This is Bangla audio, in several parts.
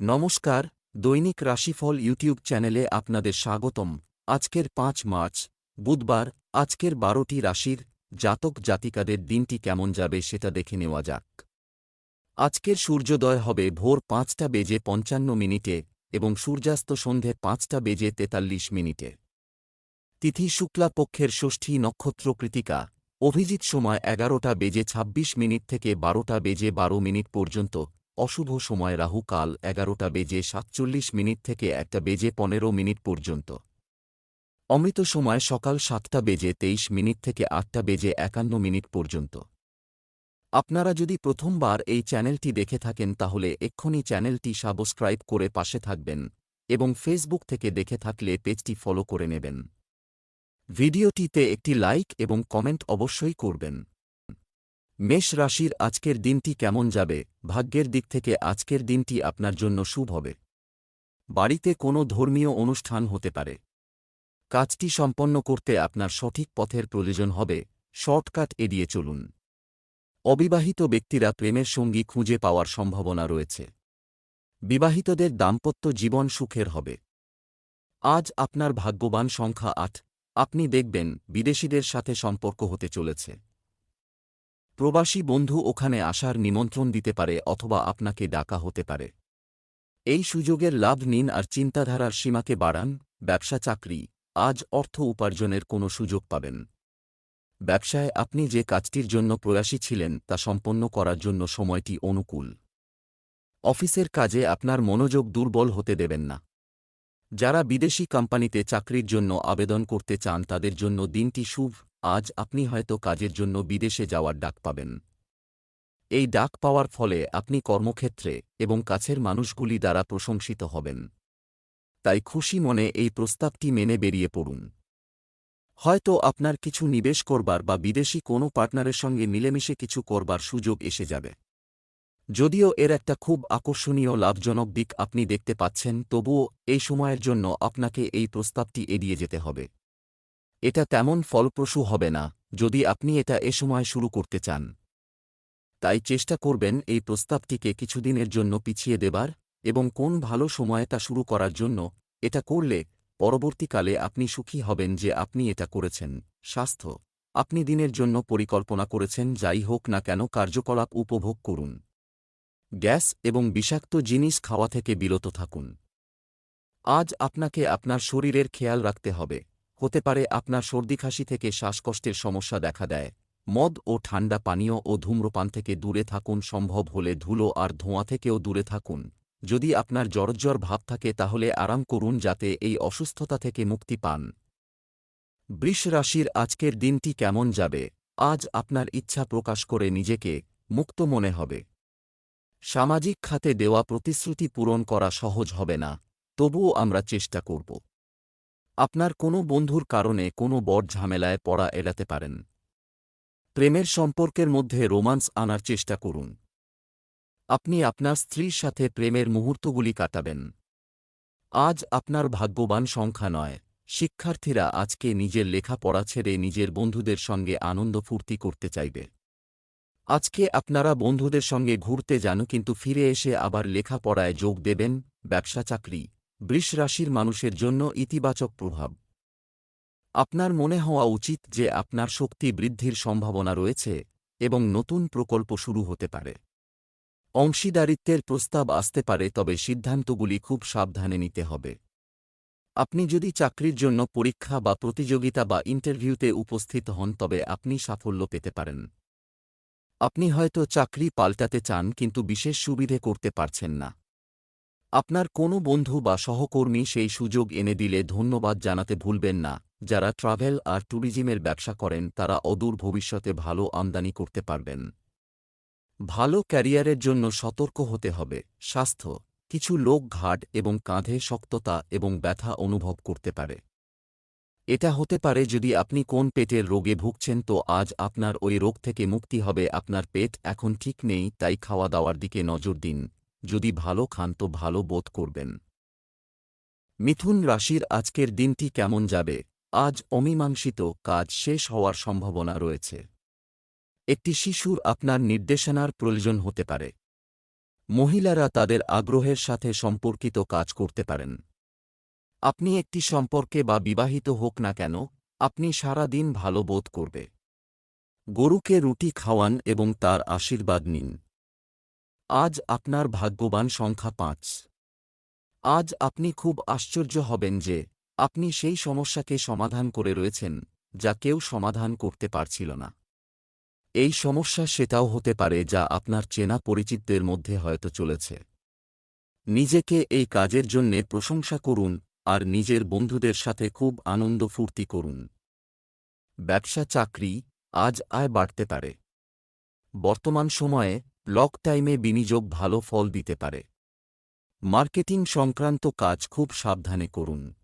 নমস্কার, দৈনিক রাশিফল ইউটিউব চ্যানেলে আপনাদের স্বাগতম। আজকের পাঁচ মার্চ, বুধবার, আজকের বারোটি রাশির জাতক জাতিকাদের দিনটি কেমন যাবে সেটা দেখে নেওয়া যাক। আজকের সূর্যোদয় হবে ভোর পাঁচটা বেজে পঞ্চান্ন মিনিটে এবং সূর্যাস্ত সন্ধে পাঁচটা বেজে তেতাল্লিশ মিনিটে। তিথি শুক্লা পক্ষের ষষ্ঠী নক্ষত্র কৃতিকা, অভিজিৎ সময় এগারোটা বেজে ২৬ মিনিট থেকে বারোটা বেজে বারো মিনিট পর্যন্ত অশুভ সময় রাহু কাল এগারোটা বেজে সাতচল্লিশ মিনিট থেকে একটা বেজে পনেরো মিনিট পর্যন্ত। অমৃত সময় সকাল সাতটা বেজে তেইশ মিনিট থেকে আটটা বেজে একান্ন মিনিট পর্যন্ত। আপনারা যদি প্রথমবার এই চ্যানেলটি দেখে থাকেন তাহলে এক্ষুনি চ্যানেলটি সাবস্ক্রাইব করে পাশে থাকবেন এবং ফেসবুক থেকে দেখে থাকলে পেজটি ফলো করে নেবেন। ভিডিওটিতে একটি লাইক এবং কমেন্ট অবশ্যই করবেন। মেষ রাশির আজকের দিনটি কেমন যাবে? ভাগ্যের দিক থেকে আজকের দিনটি আপনার জন্য শুভ হবে। বাড়িতে কোনো ধর্মীয় অনুষ্ঠান হতে পারে। কাজটি সম্পন্ন করতে আপনার সঠিক পথের প্রয়োজন হবে। শর্টকাট এড়িয়ে চলুন। অবিবাহিত ব্যক্তিরা প্রেমের সঙ্গী খুঁজে পাওয়ার সম্ভাবনা রয়েছে। বিবাহিতদের দাম্পত্য জীবন সুখের হবে। আজ আপনার ভাগ্যবান সংখ্যা আট। আপনি দেখবেন বিদেশিদের সাথে সম্পর্ক হতে চলেছে। প্রবাসী বন্ধু ওখানে আসার নিমন্ত্রণ দিতে পারে অথবা আপনাকে ডাকা হতে পারে। এই সুযোগের লাভ নিন আর চিন্তাধারার সীমাকে বাড়ান, ব্যবসা চাকরি, আজ অর্থ উপার্জনের কোনো সুযোগ পাবেন। ব্যবসায় আপনি যে কাজটির জন্য প্রয়াসী ছিলেন তা সম্পন্ন করার জন্য সময়টি অনুকূল। অফিসের কাজে আপনার মনোযোগ দুর্বল হতে দেবেন না। যারা বিদেশি কোম্পানিতে চাকরির জন্য আবেদন করতে চান তাদের জন্য দিনটি শুভ। আজ আপনি হয়তো কাজের জন্য বিদেশে যাওয়ার ডাক পাবেন। এই ডাক পাওয়ার ফলে আপনি কর্মক্ষেত্রে এবং কাছের মানুষগুলি দ্বারা প্রশংসিত হবেন। তাই খুশি মনে এই প্রস্তাবটি মেনে বেরিয়ে পড়ুন। হয়তো আপনার কিছু নিবেশ করবার বা বিদেশি কোনো পার্টনারের সঙ্গে মিলেমিশে কিছু করবার সুযোগ এসে যাবে। যদিও এর একটা খুব আকর্ষণীয় লাভজনক দিক আপনি দেখতে পাচ্ছেন, তবুও এই সময়ের জন্য আপনাকে এই প্রস্তাবটি এড়িয়ে যেতে হবে। এটা তেমন ফলপ্রসূ হবে না, যদি আপনি এটা এ সময় শুরু করতে চান। তাই চেষ্টা করবেন এই প্রস্তাবটিকে কিছুদিনের জন্য পিছিয়ে দেবার এবং কোন ভালো সময়ে তা শুরু করার জন্য এটা করলে পরবর্তীকালে আপনি সুখী হবেন যে আপনি এটা করেছেন। স্বাস্থ্য। আপনি দিনের জন্য পরিকল্পনা করেছেন যাই হোক না কেন কার্যকলাপ উপভোগ করুন। গ্যাস এবং বিষাক্ত জিনিস খাওয়া থেকে বিরত থাকুন। আজ আপনাকে আপনার শরীরের খেয়াল রাখতে হবে। হতে পারে আপনার সর্দিখাসি থেকে শ্বাসকষ্টের সমস্যা দেখা দেয়। মদ ও ঠান্ডা পানীয় ও ধূম্রপান থেকে দূরে থাকুন সম্ভব হলে ধুলো আর ধোঁয়া থেকেও দূরে থাকুন। যদি আপনার জরজ্জর ভাব থাকে তাহলে আরাম করুন যাতে এই অসুস্থতা থেকে মুক্তি পান। বৃষ রাশির আজকের দিনটি কেমন যাবে? আজ আপনার ইচ্ছা প্রকাশ করে নিজেকে মুক্ত মনে হবে। সামাজিক খাতে দেওয়া প্রতিশ্রুতি পূরণ করা সহজ হবে না, তবুও আমরা চেষ্টা করব। আপনার কোনো বন্ধুর কারণে কোনো বড় ঝামেলায় পড়া এড়াতে পারেন। প্রেমের সম্পর্কের মধ্যে রোমান্স আনার চেষ্টা করুন। আপনি আপনার স্ত্রীর সাথে প্রেমের মুহূর্তগুলি কাটাবেন। আজ আপনার ভাগ্যবান সংখ্যা নয়। শিক্ষার্থীরা আজকে নিজের লেখাপড়া ছেড়ে নিজের বন্ধুদের সঙ্গে আনন্দ ফুর্তি করতে চাইবে। আজকে আপনারা বন্ধুদের সঙ্গে ঘুরতে যান কিন্তু ফিরে এসে আবার লেখাপড়ায় যোগ দেবেন, ব্যবসা চাকরি। বৃষ রাশির মানুষের জন্য ইতিবাচক প্রভাব। আপনার মনে হওয়া উচিত যে আপনার শক্তি বৃদ্ধির সম্ভাবনা রয়েছে এবং নতুন প্রকল্প শুরু হতে পারে। অংশীদারিত্বের প্রস্তাব আসতে পারে, তবে সিদ্ধান্তগুলি খুব সাবধানে নিতে হবে। আপনি যদি চাকরির জন্য পরীক্ষা বা প্রতিযোগিতা বা ইন্টারভিউতে উপস্থিত হন, তবে আপনি সাফল্য পেতে পারেন। আপনি হয়তো চাকরি পাল্টাতে চান, কিন্তু বিশেষ সুবিধে করতে পারছেন না। আপনার কোনো বন্ধু বা সহকর্মী সেই সুযোগ এনে দিলে ধন্যবাদ জানাতে ভুলবেন না। যারা ট্রাভেল আর ট্যুরিজমের ব্যবসা করেন, তারা অদূর ভবিষ্যতে ভালো আমদানি করতে পারবেন। ভালো ক্যারিয়ারের জন্য সতর্ক হতে হবে। স্বাস্থ্য, কিছু লোক ঘাট এবং কাঁধে শক্ততা এবং ব্যথা অনুভব করতে পারে। এটা হতে পারে যদি আপনি কোন পেটের রোগে ভুগছেন, তো আজ আপনার ওই রোগ থেকে মুক্তি হবে। আপনার পেট এখন ঠিক নেই, তাই খাওয়া দাওয়ার দিকে নজর দিন। যদি ভালো খান তো ভালো বোধ করবেন। মিথুন রাশির আজকের দিনটি কেমন যাবে? আজ অমীমাংসিত কাজ শেষ হওয়ার সম্ভাবনা রয়েছে। একটি শিশুর আপনার নির্দেশনার প্রয়োজন হতে পারে। মহিলারা তাদের আগ্রহের সাথে সম্পর্কিত কাজ করতে পারেন। আপনি একটি সম্পর্কে বা বিবাহিত হোক না কেন, আপনি সারা দিন ভালো বোধ করবে। গরুকে রুটি খাওয়ান এবং তার আশীর্বাদ নিন। আজ আপনার ভাগ্যবান সংখ্যা পাঁচ। আজ আপনি খুব আশ্চর্য হবেন যে আপনি সেই সমস্যাকে সমাধান করে রয়েছেন, যা কেউ সমাধান করতে পারছিল না। এই সমস্যা সেটাও হতে পারে যা আপনার চেনা পরিচিতদের মধ্যে হয়তো চলেছে। নিজেকে এই কাজের জন্যে প্রশংসা করুন আর নিজের বন্ধুদের সাথে খুব আনন্দ ফুর্তি করুন। ব্যবসা চাকরি আজ আয় বাড়তে পারে। বর্তমান সময়ে লক টাইমে বিনিয়োগ ভালো ফল দিতে পারে। মার্কেটিং সংক্রান্ত কাজ খুব সাবধানে করুন।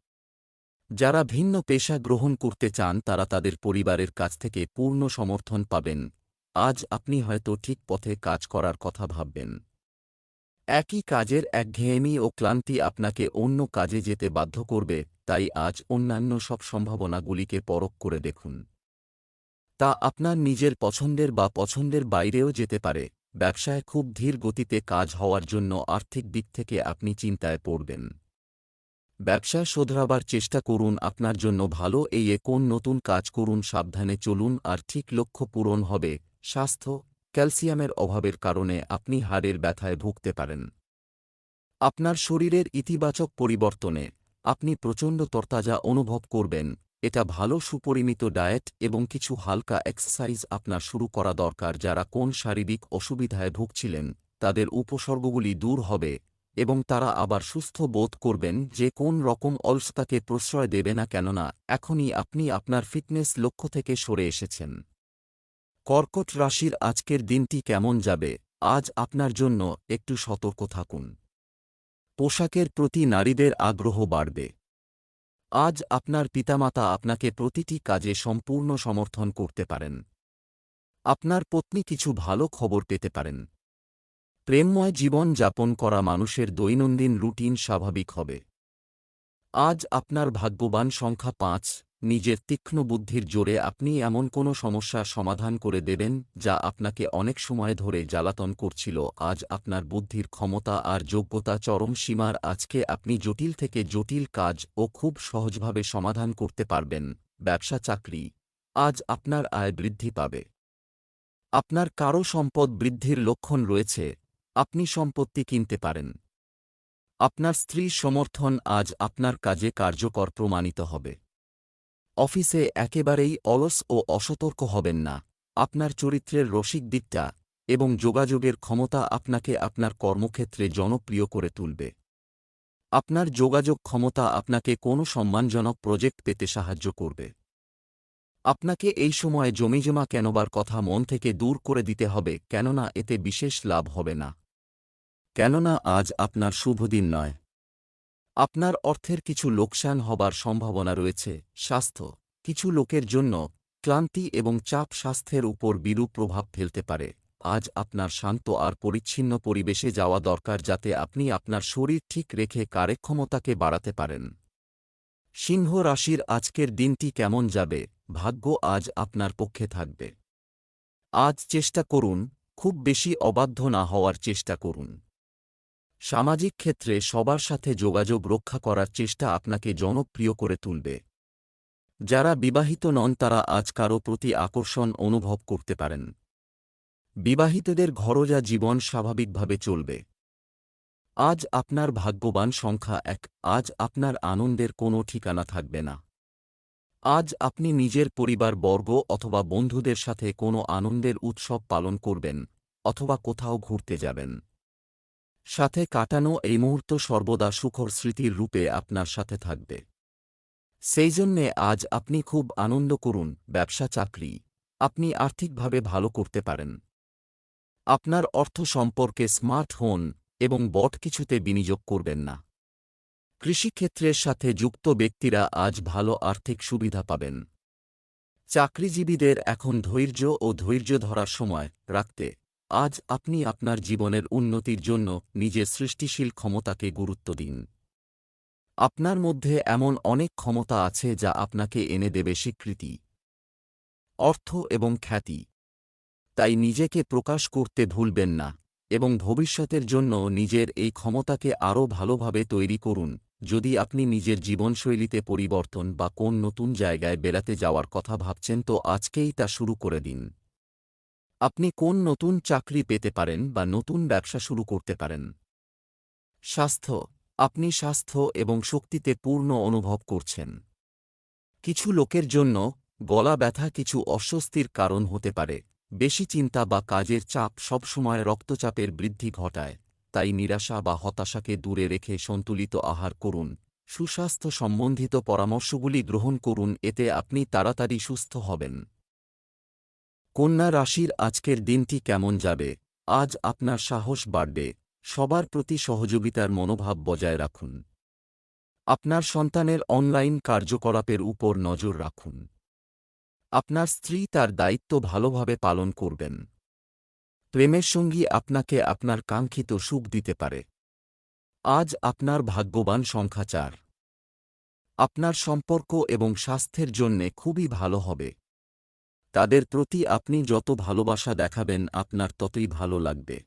যারা ভিন্ন পেশা গ্রহণ করতে চান, তারা তাদের পরিবারের কাছ থেকে পূর্ণ সমর্থন পাবেন। আজ আপনি হয়তো ঠিক পথে কাজ করার কথা ভাববেন। একই কাজের একঘেয়েমি ও ক্লান্তি আপনাকে অন্য কাজে যেতে বাধ্য করবে, তাই আজ অন্যান্য সব সম্ভাবনাগুলিকে পরখ করে দেখুন। তা আপনার নিজের পছন্দের বা পছন্দের বাইরেও যেতে পারে। ব্যবসায় খুব ধীর গতিতে কাজ হওয়ার জন্য আর্থিক দিক থেকে আপনি চিন্তায় পড়বেন। ব্যবসা শোধরাবার চেষ্টা করুন, আপনার জন্য ভালো। এই কোন নতুন কাজ করুন, সাবধানে চলুন। আর ঠিক লক্ষ্য পূরণ হবে, স্বাস্থ্য, ক্যালসিয়ামের অভাবের কারণে আপনি হাড়ের ব্যথায় ভুগতে পারেন। আপনার শরীরের ইতিবাচক পরিবর্তনে আপনি প্রচণ্ড তরতাজা অনুভব করবেন। এটা ভালো সুপরিমিত ডায়েট এবং কিছু হালকা এক্সারসাইজ আপনার শুরু করা দরকার যারা কোন শারীরিক অসুবিধায় ভুগছিলেন, তাদের উপসর্গগুলি দূর হবে এবং তারা আবার সুস্থ বোধ করবেন যে কোন রকম অলসতাকে প্রশ্রয় দেবে না কেননা এখনই আপনি আপনার ফিটনেস লক্ষ্য থেকে সরে এসেছেন। কর্কট রাশির আজকের দিনটি কেমন যাবে? আজ আপনার জন্য একটু সতর্ক থাকুন। পোশাকের প্রতি নারীদের আগ্রহ বাড়বে। আজ আপনার পিতামাতা আপনাকে প্রতিটি কাজে সম্পূর্ণ সমর্থন করতে পারেন। আপনার পত্নী কিছু ভালো খবর পেতে পারেন। প্রেমময় জীবন যাপন করা মানুষের দৈনন্দিন রুটিন স্বাভাবিক হবে। আজ আপনার ভাগ্যবান সংখ্যা পাঁচ। নিজের তীক্ষ্ণ বুদ্ধির জোরে আপনি এমন কোনো সমস্যা সমাধান করে দেবেন, যা আপনাকে অনেক সময় ধরে জ্বালাতন করছিল। আজ আপনার বুদ্ধির ক্ষমতা আর যোগ্যতা চরম সীমার। আজকে আপনি জটিল থেকে জটিল কাজ ও খুব সহজভাবে সমাধান করতে পারবেন। ব্যবসা চাকরি। আজ আপনার আয় বৃদ্ধি পাবে। আপনার কারও সম্পদ বৃদ্ধির লক্ষণ রয়েছে। আপনি সম্পত্তি কিনতে পারেন। আপনার স্ত্রীর সমর্থন আজ আপনার কাজে কার্যকর প্রমাণিত হবে। অফিসে একেবারেই অলস ও অসতর্ক হবেন না। আপনার চরিত্রের রসিক দিকটা এবং যোগাযোগের ক্ষমতা আপনাকে আপনার কর্মক্ষেত্রে জনপ্রিয় করে তুলবে। আপনার যোগাযোগ ক্ষমতা আপনাকে কোনো সম্মানজনক প্রজেক্ট পেতে সাহায্য করবে। আপনাকে এই সময়ে জমিজমা কেনবার কথা মন থেকে দূর করে দিতে হবে, কেননা এতে বিশেষ লাভ হবে না। কেননা আজ আপনার শুভদিন নয়। আপনার অর্থের কিছু লোকসান হবার সম্ভাবনা রয়েছে, স্বাস্থ্য, কিছু লোকের জন্য ক্লান্তি এবং চাপ স্বাস্থ্যের উপর বিরূপ প্রভাব ফেলতে পারে। আজ আপনার শান্ত আর পরিচ্ছিন্ন পরিবেশে যাওয়া দরকার যাতে আপনি আপনার শরীর ঠিক রেখে কার্যক্ষমতাকে বাড়াতে পারেন। সিংহ রাশির আজকের দিনটি কেমন যাবে? ভাগ্য আজ আপনার পক্ষে থাকবে। আজ চেষ্টা করুন, খুব বেশি অবাধ্য না হওয়ার চেষ্টা করুন। সামাজিক ক্ষেত্রে সবার সাথে যোগাযোগ রক্ষা করার চেষ্টা আপনাকে জনপ্রিয় করে তুলবে। যারা বিবাহিত নন, তারা আজ কারও প্রতি আকর্ষণ অনুভব করতে পারেন। বিবাহিতদের ঘরোজা জীবন স্বাভাবিকভাবে চলবে। আজ আপনার ভাগ্যবান সংখ্যা এক, আজ আপনার আনন্দের কোনো ঠিকানা থাকবে না। আজ আপনি নিজের পরিবার, বর্গ অথবা বন্ধুদের সাথে কোনো আনন্দের উৎসব পালন করবেন অথবা কোথাও ঘুরতে যাবেন। সাথে কাটানো এই মুহূর্ত সর্বদা সুখর স্মৃতির রূপে আপনার সাথে থাকবে। সেই জন্যে আজ আপনি খুব আনন্দ করুন, ব্যবসা, চাকরি। আপনি আর্থিকভাবে ভালো করতে পারেন। আপনার অর্থ সম্পর্কে স্মার্ট হন এবং বট কিছুতে বিনিয়োগ করবেন না। কৃষিক্ষেত্রের সাথে যুক্ত ব্যক্তিরা আজ ভালো আর্থিক সুবিধা পাবেন। চাকরিজীবীদের এখন ধৈর্য ও ধৈর্য ধরার সময় রাখতে আজ আপনি আপনার জীবনের উন্নতির জন্য নিজের সৃষ্টিশীল ক্ষমতাকে গুরুত্ব দিন। আপনার মধ্যে এমন অনেক ক্ষমতা আছে যা আপনাকে এনে দেবে স্বীকৃতি, অর্থ এবং খ্যাতি। তাই নিজেকে প্রকাশ করতে ভুলবেন না এবং ভবিষ্যতের জন্য নিজের এই ক্ষমতাকে আরও ভালোভাবে তৈরি করুন। যদি আপনি নিজের জীবনশৈলীতে পরিবর্তন বা কোন নতুন জায়গায় বেড়াতে যাওয়ার কথা ভাবছেন, তো আজকেই তা শুরু করে দিন। আপনি কোন নতুন চাকরি পেতে পারেন বা নতুন ব্যবসা শুরু করতে পারেন? স্বাস্থ্য, আপনি স্বাস্থ্য এবং শক্তিতে পূর্ণ অনুভব করছেন। কিছু লোকের জন্য গলা ব্যথা কিছু অস্বস্তির কারণ হতে পারে। বেশি চিন্তা বা কাজের চাপ সবসময় রক্তচাপের বৃদ্ধি ঘটায়, তাই নিরাশা বা হতাশাকে দূরে রেখে সন্তুলিত আহার করুন। সুস্বাস্থ্য সম্বন্ধিত পরামর্শগুলি গ্রহণ করুন, এতে আপনি তাড়াতাড়ি সুস্থ হবেন। কন্যা রাশির আজকের দিনটি কেমন যাবে? আজ আপনার সাহস বাড়বে। সবার প্রতি সহযোগিতার মনোভাব বজায় রাখুন। আপনার সন্তানের অনলাইন কার্যকলাপের উপর নজর রাখুন। আপনার স্ত্রী তার দায়িত্ব ভালোভাবে পালন করবেন। প্রেমের সঙ্গী আপনাকে আপনার কাঙ্ক্ষিত সুখ দিতে পারে। আজ আপনার ভাগ্যবান সংখ্যা চার। আপনার সম্পর্ক এবং স্বাস্থ্যের জন্যে খুবই ভালো হবে। তাদের প্রতি আপনি যত ভালোবাসা দেখাবেন, আপনার ততই ভালো লাগবে।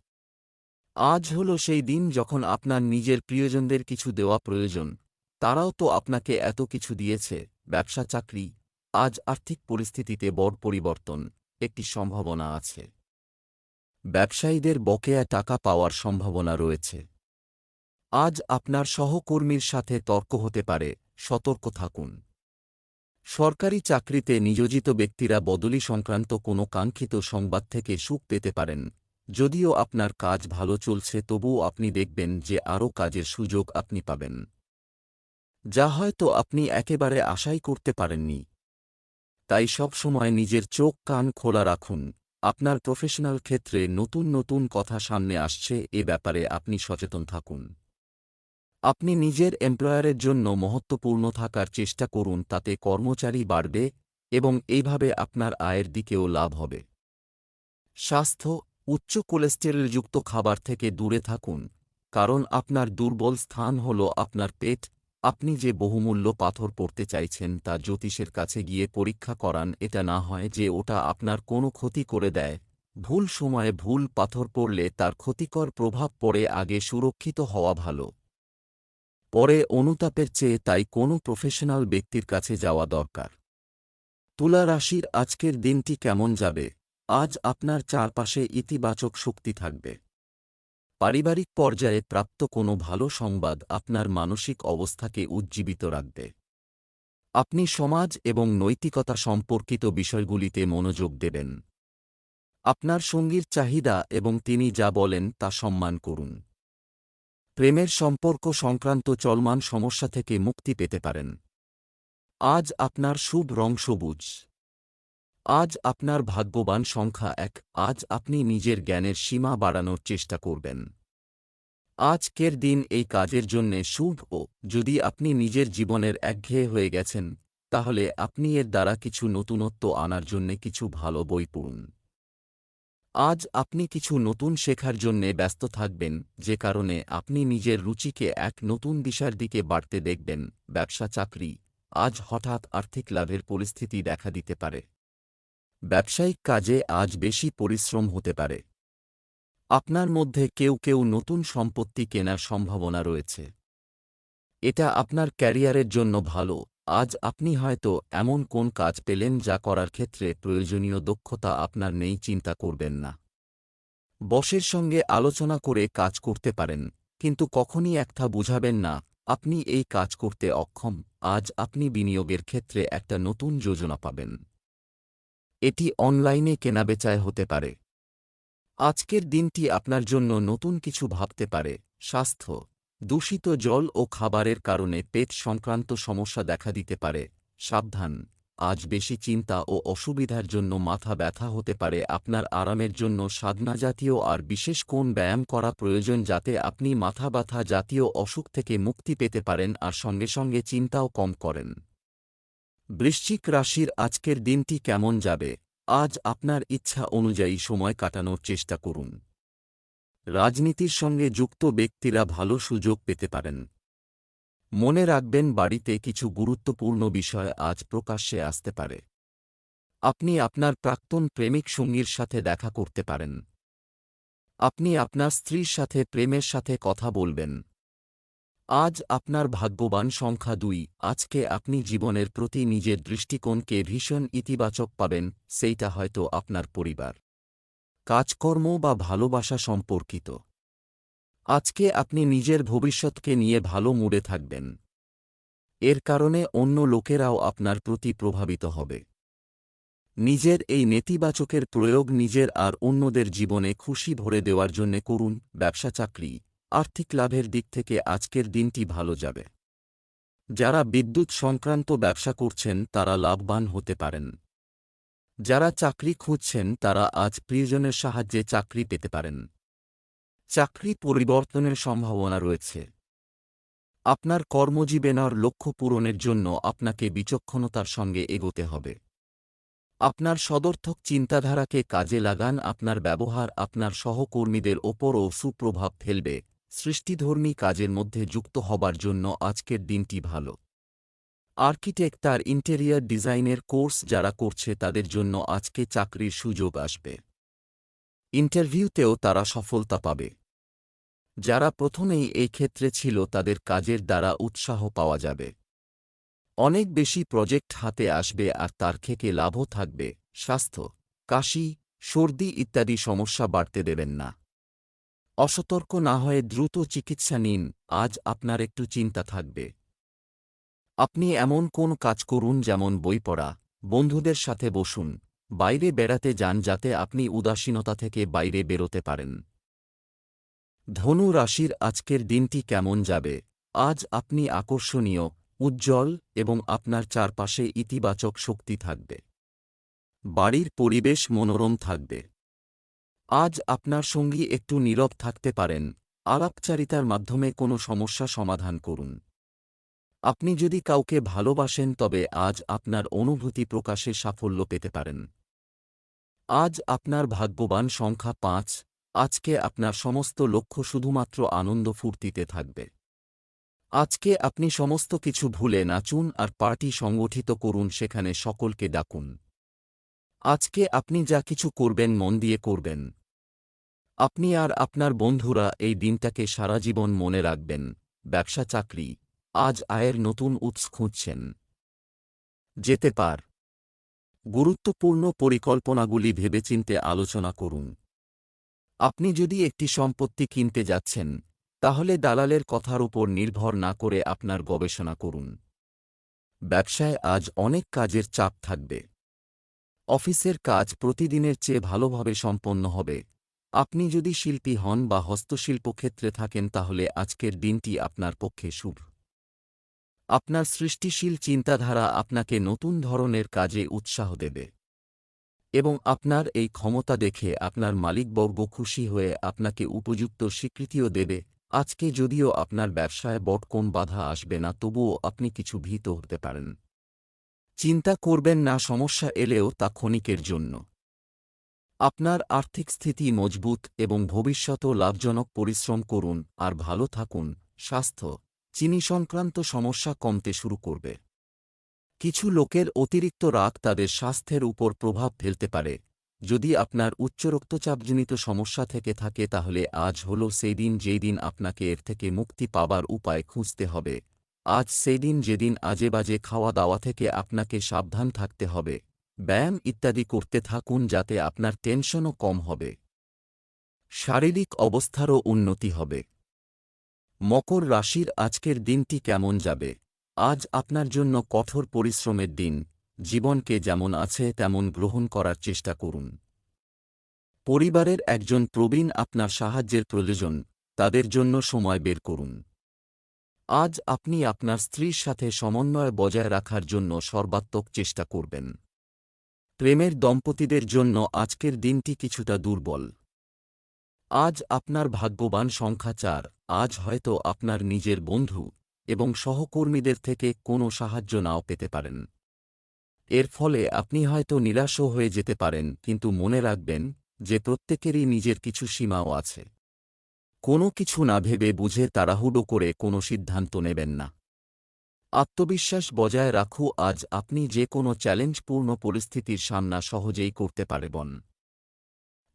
আজ হল সেই দিন যখন আপনার নিজের প্রিয়জনদের কিছু দেওয়া প্রয়োজন। তারাও তো আপনাকে এত কিছু দিয়েছে, ব্যবসা, চাকরি। আজ আর্থিক পরিস্থিতিতে বড় পরিবর্তন, একটি সম্ভাবনা আছে। ব্যবসায়ীদের বকেয়া টাকা পাওয়ার সম্ভাবনা রয়েছে। আজ আপনার সহকর্মীর সাথে তর্ক হতে পারে, সতর্ক থাকুন। সরকারি চাকরিতে নিয়োজিত ব্যক্তিরা বদলি সংক্রান্ত কোনো কাঙ্ক্ষিত সংবাদ থেকে সুখ পেতে পারেন। যদিও আপনার কাজ ভালো চলছে, তবুও আপনি দেখবেন যে আরও কাজের সুযোগ আপনি পাবেন। যা হয়তো আপনি একেবারে আশাই করতে পারেননি। তাই সব সময় নিজের চোখ কান খোলা রাখুন। আপনার প্রফেশনাল ক্ষেত্রে নতুন নতুন কথা সামনে আসছে, এ ব্যাপারে আপনি সচেতন থাকুন। আপনি নিজের এমপ্লয়ারের জন্য মহত্বপূর্ণ থাকার চেষ্টা করুন, তাতে কর্মচারী বাড়বে এবং এইভাবে আপনার আয়ের দিকেও লাভ হবে। স্বাস্থ্য, উচ্চ কোলেস্টেরলযুক্ত খাবার থেকে দূরে থাকুন, কারণ আপনার দুর্বল স্থান হল আপনার পেট। আপনি যে বহুমূল্য পাথর পড়তে চাইছেন তা জ্যোতিষের কাছে গিয়ে পরীক্ষা করান, এটা না হয় যে ওটা আপনার কোনো ক্ষতি করে দেয়। ভুল সময়ে ভুল পাথর পড়লে তার ক্ষতিকর প্রভাব পড়ে, আগে সুরক্ষিত হওয়া ভালো। পরে অনুতাপের চেয়ে তাই কোনো প্রফেশনাল ব্যক্তির কাছে যাওয়া দরকার। তুলা রাশির আজকের দিনটি কেমন যাবে? আজ আপনার চারপাশে ইতিবাচক শক্তি থাকবে। পারিবারিক পর্যায়ে প্রাপ্ত কোনো ভালো সংবাদ আপনার মানসিক অবস্থাকে উজ্জীবিত রাখবে। আপনি সমাজ এবং নৈতিকতা সম্পর্কিত বিষয়গুলিতে মনোযোগ দেবেন। আপনার সঙ্গীর চাহিদা এবং তিনি যা বলেন তা সম্মান করুন। প্রেমের সম্পর্ক সংক্রান্ত চলমান সমস্যা থেকে মুক্তি পেতে পারেন। আজ আপনার শুভ রং সবুজ। আজ আপনার ভাগ্যবান সংখ্যা এক। আজ আপনি নিজের জ্ঞানের সীমা বাড়ানোর চেষ্টা করবেন। আজকের দিন এই কাজের জন্যে শুভ ও যদি আপনি নিজের জীবনের একঘেয়ে হয়ে গেছেন, তাহলে আপনি এর দ্বারা কিছু নতুনত্ব আনার জন্যে কিছু ভালো বই পড়ুন। আজ আপনি কিছু নতুন শেখার জন্যে ব্যস্ত থাকবেন, যে কারণে আপনি নিজের রুচিকে এক নতুন দিশার দিকে বাড়তে দেখবেন, ব্যবসা চাকরি। আজ হঠাৎ আর্থিক লাভের পরিস্থিতি দেখা দিতে পারে। ব্যবসায়িক কাজে আজ বেশি পরিশ্রম হতে পারে। আপনার মধ্যে কেউ কেউ নতুন সম্পত্তি কেনার সম্ভাবনা রয়েছে। এটা আপনার ক্যারিয়ারের জন্য ভালো আজ আপনি হয়তো এমন কোন কাজ পেলেন যা করার ক্ষেত্রে প্রয়োজনীয় দক্ষতা আপনার নেই, চিন্তা করবেন না। বসের সঙ্গে আলোচনা করে কাজ করতে পারেন, কিন্তু কখনই একটা বুঝাবেন না, আপনি এই কাজ করতে অক্ষম, আজ আপনি বিনিয়োগের ক্ষেত্রে একটা নতুন যোজনা পাবেন। এটি অনলাইনে কেনাবেচায় হতে পারে। আজকের দিনটি আপনার জন্য নতুন কিছু ভাবতে পারে, স্বাস্থ্য। দূষিত জল ও খাবারের কারণে পেট সংক্রান্ত সমস্যা দেখা দিতে পারে। সাবধান। আজ বেশি চিন্তা ও অসুবিধার জন্য মাথা ব্যথা হতে পারে। আপনার আরামের জন্য সাধনা জাতীয় আর বিশেষ কোন ব্যায়াম করা প্রয়োজন যাতে আপনি মাথা ব্যথা জাতীয় অসুখ থেকে মুক্তি পেতে পারেন আর সঙ্গে সঙ্গে চিন্তাও কম করেন। বৃশ্চিক রাশির আজকের দিনটি কেমন যাবে? আজ আপনার ইচ্ছা অনুযায়ী সময় কাটানোর চেষ্টা করুন। রাজনীতির সঙ্গে যুক্ত ব্যক্তিরা ভালো সুযোগ পেতে পারেন। মনে রাখবেন, বাড়িতে কিছু গুরুত্বপূর্ণ বিষয় আজ প্রকাশ্যে আসতে পারে। আপনি আপনার প্রাক্তন প্রেমিক সঙ্গীর সাথে দেখা করতে পারেন। আপনি আপনার স্ত্রীর সাথে প্রেমের সাথে কথা বলবেন। আজ আপনার ভাগ্যবান সংখ্যা দুই। আজকে আপনি জীবনের প্রতি নিজের দৃষ্টিকোণকে ভীষণ ইতিবাচক পাবেন, সেইটা হয়তো আপনার পরিবার। কাজকর্ম বা ভালোবাসা সম্পর্কিত। আজকে আপনি নিজের ভবিষ্যৎকে নিয়ে ভালো মুডে থাকবেন। এর কারণে অন্য লোকেরাও আপনার প্রতি প্রভাবিত হবে। নিজের এই নেতিবাচকের প্রয়োগ নিজের আর অন্যদের জীবনে খুশি ভরে দেওয়ার জন্যে করুন ব্যবসা চাকরি, আর্থিক লাভের দিক থেকে আজকের দিনটি ভালো যাবে। যারা বিদ্যুৎ সংক্রান্ত ব্যবসা করছেন তারা লাভবান হতে পারেন। যারা চাকরি খুঁজছেন, তারা আজ প্রিয়জনের সাহায্যে চাকরি পেতে পারেন। চাকরি পরিবর্তনের সম্ভাবনা রয়েছে। আপনার কর্মজীবনের লক্ষ্য পূরণের জন্য আপনাকে বিচক্ষণতার সঙ্গে এগোতে হবে। আপনার সদর্থক চিন্তাধারাকে কাজে লাগান, আপনার ব্যবহার আপনার সহকর্মীদের ওপরও সুপ্রভাব ফেলবে। সৃষ্টিধর্মী কাজের মধ্যে যুক্ত হবার জন্য আজকের দিনটি ভালো। আর্কিটেক্ট তার ইন্টেরিয়ার ডিজাইনের কোর্স যারা করছে তাদের জন্য আজকে চাকরির সুযোগ আসবে। ইন্টারভিউতেও তারা সফলতা পাবে। যারা প্রথমেই এই ক্ষেত্রে ছিল তাদের কাজের দ্বারা উৎসাহ পাওয়া যাবে। অনেক বেশি প্রজেক্ট হাতে আসবে আর তার থেকে লাভও থাকবে। স্বাস্থ্য, কাশি, সর্দি ইত্যাদি সমস্যা বাড়তে দেবেন না। অসতর্ক না হয়ে দ্রুত চিকিৎসা নিন, আজ আপনার একটু চিন্তা থাকবে। আপনি এমন কোন কাজ করুন যেমন বই পড়া, বন্ধুদের সাথে বসুন, বাইরে বেড়াতে যান যাতে আপনি উদাসীনতা থেকে বাইরে বেরোতে পারেন। ধনু রাশির আজকের দিনটি কেমন যাবে? আজ আপনি আকর্ষণীয়, উজ্জ্বল এবং আপনার চারপাশে ইতিবাচক শক্তি থাকবে। বাড়ির পরিবেশ মনোরম থাকবে। আজ আপনার সঙ্গী একটু নীরব থাকতে পারেন। আলাপচারিতার মাধ্যমে কোনো সমস্যা সমাধান করুন। আপনি যদি কাউকে ভালোবাসেন, তবে আজ আপনার অনুভূতি প্রকাশে সাফল্য পেতে পারেন। আজ আপনার ভাগ্যবান সংখ্যা পাঁচ, আজকে আপনার সমস্ত লক্ষ্য শুধুমাত্র আনন্দ ফুর্তিতে থাকবে। আজকে আপনি সমস্ত কিছু ভুলে নাচুন আর পার্টি সংগঠিত করুন, সেখানে সকলকে ডাকুন। আজকে আপনি যা কিছু করবেন, মন দিয়ে করবেন। আপনি আর আপনার বন্ধুরা এই দিনটাকে সারা জীবন মনে রাখবেন। ব্যবসা, চাকরি আজ আয়ের নতুন উৎস খুঁজছেন। যেতে পার। গুরুত্বপূর্ণ পরিকল্পনাগুলি ভেবেচিন্তে আলোচনা করুন। আপনি যদি একটি সম্পত্তি কিনতে যাচ্ছেন, তাহলে দালালের কথার উপর নির্ভর না করে আপনার গবেষণা করুন। ব্যবসায় আজ অনেক কাজের চাপ থাকবে। অফিসের কাজ প্রতিদিনের চেয়ে ভালোভাবে সম্পন্ন হবে। আপনি যদি শিল্পী হন বা হস্তশিল্প ক্ষেত্রে থাকেন, তাহলে আজকের দিনটি আপনার পক্ষে শুভ। আপনার সৃষ্টিশীল চিন্তাধারা আপনাকে নতুন ধরনের কাজে উৎসাহ দেবে। এবং আপনার এই ক্ষমতা দেখে আপনার মালিকবর্গ খুশি হয়ে আপনাকে উপযুক্ত স্বীকৃতিও দেবে। আজকে যদিও আপনার ব্যবসায় বট কোন বাধা আসবে না, তবুও আপনি কিছু ভীত হতে পারেন। চিন্তা করবেন না, সমস্যা এলেও তা ক্ষণিকের জন্য। আপনার আর্থিক স্থিতি মজবুত এবং ভবিষ্যতও লাভজনক পরিশ্রম করুন আর ভালো থাকুন। স্বাস্থ্য চিনি সংক্রান্ত সমস্যা কমতে শুরু করবে। কিছু লোকের অতিরিক্ত রাগ তাদের স্বাস্থ্যের উপর প্রভাব ফেলতে পারে। যদি আপনার উচ্চ রক্তচাপজনিত সমস্যা থেকে থাকে, তাহলে আজ হল সেই দিন যেই দিন আপনাকে এর থেকে মুক্তি পাবার উপায় খুঁজতে হবে। আজ সেই দিন যেদিন আজে বাজে খাওয়া দাওয়া থেকে আপনাকে সাবধান থাকতে হবে। ব্যায়াম ইত্যাদি করতে থাকুন, যাতে আপনার টেনশনও কম হবে। শারীরিক অবস্থারও উন্নতি হবে। মকর রাশির আজকের দিনটি কেমন যাবে? আজ আপনার জন্য কঠোর পরিশ্রমের দিন। জীবনকে যেমন আছে, তেমন গ্রহণ করার চেষ্টা করুন। পরিবারের একজন প্রবীণ আপনার সাহায্যের প্রয়োজন, তাদের জন্য সময় বের করুন। আজ আপনি আপনার স্ত্রীর সাথে সমন্বয় বজায় রাখার জন্য সর্বাত্মক চেষ্টা করবেন। প্রেমের দম্পতিদের জন্য আজকের দিনটি কিছুটা দুর্বল। আজ আপনার ভাগ্যবান সংখ্যা চার। আজ হয়তো আপনার নিজের বন্ধু এবং সহকর্মীদের থেকে কোনো সাহায্য নাও পেতে পারেন। এর ফলে আপনি হয়তো নিরাশও হয়ে যেতে পারেন, কিন্তু মনে রাখবেন যে প্রত্যেকেরই নিজের কিছু সীমাও আছে। কোনো কিছু না ভেবে বুঝে তাড়াহুড়ো করে কোনো সিদ্ধান্ত নেবেন না। আত্মবিশ্বাস বজায় রাখু আজ আপনি যে কোনো চ্যালেঞ্জপূর্ণ পরিস্থিতির সামনা সহজেই করতে পারবেন।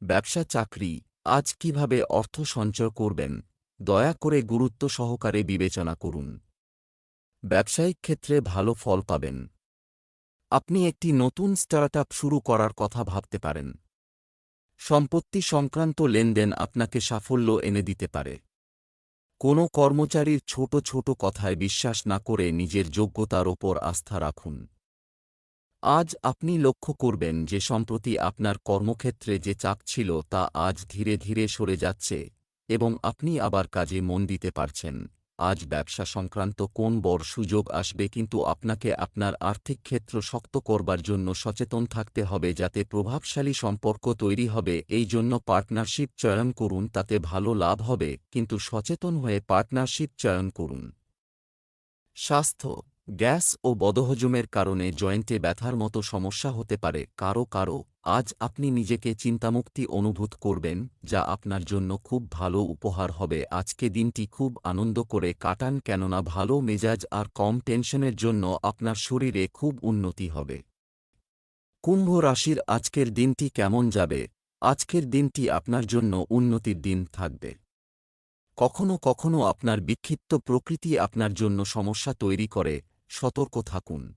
ব্যবসা চাকরি, আজ কীভাবে অর্থ সঞ্চয় করবেন দয়া করে গুরুত্ব সহকারে বিবেচনা করুন। ব্যবসায়িক ক্ষেত্রে ভালো ফল পাবেন। আপনি একটি নতুন স্টার্টআপ শুরু করার কথা ভাবতে পারেন। সম্পত্তি সংক্রান্ত লেনদেন আপনাকে সাফল্য এনে দিতে পারে। কোনো কর্মচারীর ছোট ছোট কথায় বিশ্বাস না করে নিজের যোগ্যতার ওপর আস্থা রাখুন। আজ আপনি লক্ষ্য করবেন যে সম্প্রতি আপনার কর্মক্ষেত্রে যে চাপ ছিল তা আজ ধীরে ধীরে সরে যাচ্ছে। এবং আপনি আবার কাজে মন দিতে পারছেন। আজ ব্যবসা সংক্রান্ত কোন বড় সুযোগ আসবে কিন্তু আপনাকে আপনার আর্থিক ক্ষেত্র শক্ত করবার জন্য সচেতন থাকতে হবে যাতে প্রভাবশালী সম্পর্ক তৈরি হবে। এই জন্য পার্টনারশিপ চয়ন করুন, তাতে ভালো লাভ হবে। কিন্তু সচেতন হয়ে পার্টনারশিপ চয়ন করুন। স্বাস্থ্য, গ্যাস ও বদহজমের কারণে জয়েন্টে ব্যথার মতো সমস্যা হতে পারে। কারও কারও আজ আপনি নিজেকে চিন্তামুক্তি অনুভূত করবেন, যা আপনার জন্য খুব ভালো উপহার হবে। আজকে দিনটি খুব আনন্দ করে কাটান কেননা ভালো মেজাজ আর কম টেনশনের জন্য আপনার শরীরে খুব উন্নতি হবে। কুম্ভ রাশির আজকের দিনটি কেমন যাবে? আজকের দিনটি আপনার জন্য উন্নতির দিন থাকবে। কখনো কখনো আপনার বিক্ষিপ্ত প্রকৃতি আপনার জন্য সমস্যা তৈরি করে। সতর্ক থাকুন।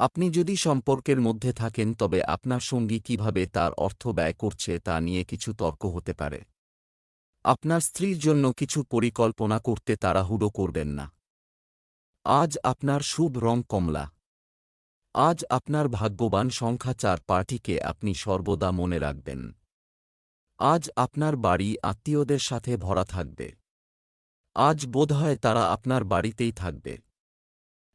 আপনি যদি সম্পর্কের মধ্যে থাকেন, তবে আপনার সঙ্গী কীভাবে তার অর্থ ব্যয় করছে তা নিয়ে কিছু তর্ক হতে পারে। আপনার স্ত্রীর জন্য কিছু পরিকল্পনা করতে তাড়াহুড়ো করবেন না। আজ আপনার শুভ রং কমলা। আজ আপনার ভাগ্যবান সংখ্যা চার পার্টিকে আপনি সর্বদা মনে রাখবেন। আজ আপনার বাড়ি আত্মীয়দের সাথে ভরা থাকবে। আজ বোধহয় তারা আপনার বাড়িতেই থাকবে।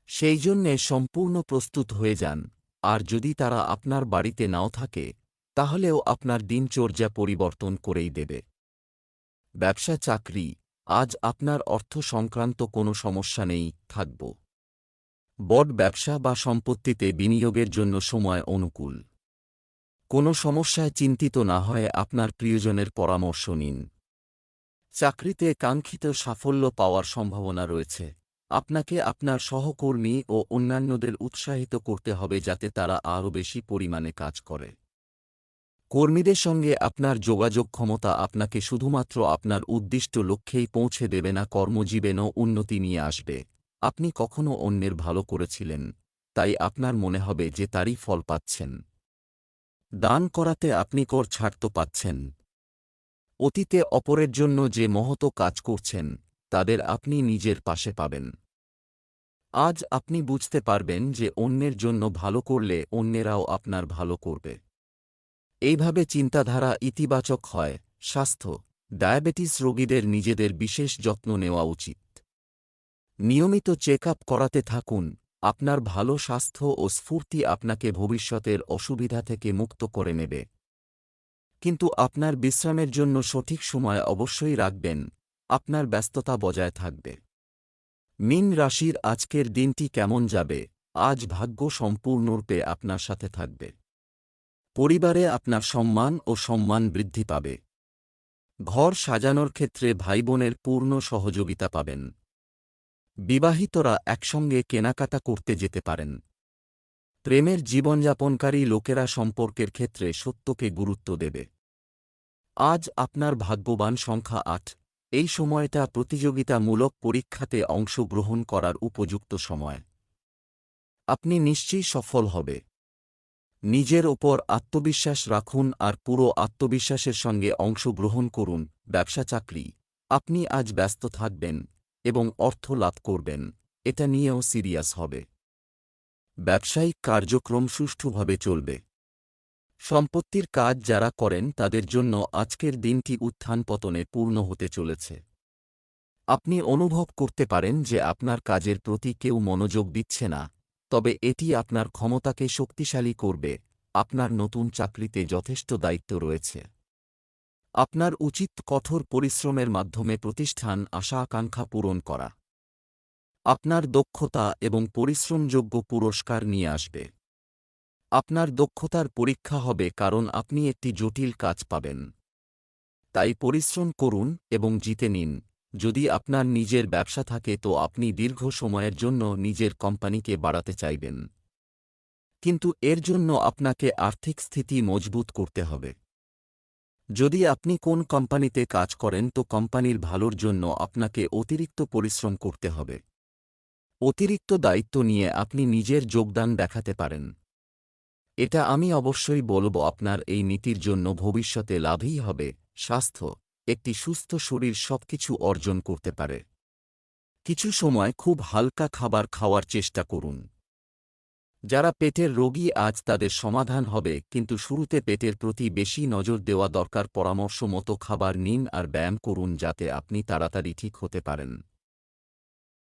সেই জন্যে সম্পূর্ণ প্রস্তুত হয়ে যান। আর যদি তারা আপনার বাড়িতে নাও থাকে, তাহলেও আপনার দিনচর্যা পরিবর্তন করেই দেবে। ব্যবসা চাকরি, আজ আপনার অর্থ সংক্রান্ত কোনো সমস্যা নেই, থাকব। বড ব্যবসা বা সম্পত্তিতে বিনিয়োগের জন্য সময় অনুকূল। কোনো সমস্যায় চিন্তিত না হয়ে আপনার প্রিয়জনের পরামর্শ নিন। চাকরিতে কাঙ্ক্ষিত সাফল্য পাওয়ার সম্ভাবনা রয়েছে। আপনাকে আপনার সহকর্মী ও অন্যান্যদের উৎসাহিত করতে হবে যাতে তারা আরও বেশি পরিমাণে কাজ করে। কর্মীদের সঙ্গে আপনার যোগাযোগ ক্ষমতা আপনাকে শুধুমাত্র আপনার উদ্দিষ্ট লক্ষ্যেই পৌঁছে দেবে না, কর্মজীবনেও উন্নতি নিয়ে আসবে। আপনি কখনও অন্যের ভালো করেছিলেন, তাই আপনার মনে হবে যে তারই ফল পাচ্ছেন। দান করাতে আপনি কর ছাড় তো পাচ্ছেন। অতীতে অপরের জন্য যে মহত কাজ করছেন, তাদের আপনি নিজের পাশে পাবেন। আজ আপনি বুঝতে পারবেন যে অন্যের জন্য ভালো করলে অন্যেরাও আপনার ভালো করবে। এইভাবে চিন্তাধারা ইতিবাচক হয়, স্বাস্থ্য, ডায়াবেটিস রোগীদের নিজেদের বিশেষ যত্ন নেওয়া উচিত। নিয়মিত চেক আপ করাতে থাকুন, আপনার ভালো স্বাস্থ্য ও স্ফূর্তি আপনাকে ভবিষ্যতের অসুবিধা থেকে মুক্ত করে নেবে। কিন্তু আপনার বিশ্রামের জন্য সঠিক সময় অবশ্যই রাখবেন, আপনার ব্যস্ততা বজায় থাকবে। মিন রাশির আজকের দিনটি কেমন যাবে? আজ ভাগ্য সম্পূর্ণরূপে আপনার সাথে থাকবে। পরিবারে আপনার সম্মান ও সম্মান বৃদ্ধি পাবে। ঘর সাজানোর ক্ষেত্রে ভাইবোনের পূর্ণ সহযোগিতা পাবেন। বিবাহিতরা একসঙ্গে কেনাকাটা করতে যেতে পারেন। প্রেমের জীবনযাপনকারী লোকেরা সম্পর্কের ক্ষেত্রে সত্যকে গুরুত্ব দেবে। আজ আপনার ভাগ্যবান সংখ্যা আট। এই সময়টা প্রতিযোগিতামূলক পরীক্ষাতে অংশগ্রহণ করার উপযুক্ত সময়। আপনি নিশ্চয়ই সফল হবে। নিজের ওপর আত্মবিশ্বাস রাখুন আর পুরো আত্মবিশ্বাসের সঙ্গে অংশগ্রহণ করুন, ব্যবসা চাকরি। আপনি আজ ব্যস্ত থাকবেন এবং অর্থ লাভ করবেন, এটা নিয়েও সিরিয়াস হবে। ব্যবসায়িক কার্যক্রম সুষ্ঠুভাবে চলবে। সম্পত্তির কাজ যারা করেন তাদের জন্য আজকের দিনটি উত্থান পতনে পূর্ণ হতে চলেছে। আপনি অনুভব করতে পারেন যে আপনার কাজের প্রতি কেউ মনোযোগ দিচ্ছে না, তবে এটি আপনার ক্ষমতাকে শক্তিশালী করবে, আপনার নতুন চাকরিতে যথেষ্ট দায়িত্ব রয়েছে। আপনার উচিত কঠোর পরিশ্রমের মাধ্যমে প্রতিষ্ঠান আশা আকাঙ্ক্ষা পূরণ করা। আপনার দক্ষতা এবং পরিশ্রমযোগ্য পুরস্কার নিয়ে আসবে। আপনার দক্ষতার পরীক্ষা হবে কারণ আপনি একটি জটিল কাজ পাবেন। তাই পরিশ্রম করুন এবং জিতে নিন। যদি আপনার নিজের ব্যবসা থাকে তো আপনি দীর্ঘ সময়ের জন্য নিজের কোম্পানিকে বাড়াতে চাইবেন। কিন্তু এর জন্য আপনাকে আর্থিক স্থিতি মজবুত করতে হবে। যদি আপনি কোন কোম্পানিতে কাজ করেন তো কোম্পানির ভালোর জন্য আপনাকে অতিরিক্ত পরিশ্রম করতে হবে। অতিরিক্ত দায়িত্ব নিয়ে আপনি নিজের যোগদান দেখাতে পারেন। এটা আমি অবশ্যই বলব আপনার এই নীতির জন্য ভবিষ্যতে লাভই হবে, স্বাস্থ্য, একটি সুস্থ শরীর সবকিছু অর্জন করতে পারে। কিছু সময় খুব হালকা খাবার খাওয়ার চেষ্টা করুন। যারা পেটের রোগী আজ তাদের সমাধান হবে, কিন্তু শুরুতে পেটের প্রতি বেশি নজর দেওয়া দরকার পরামর্শ মতো খাবার নিন আর ব্যায়াম করুন যাতে আপনি তাড়াতাড়ি ঠিক হতে পারেন।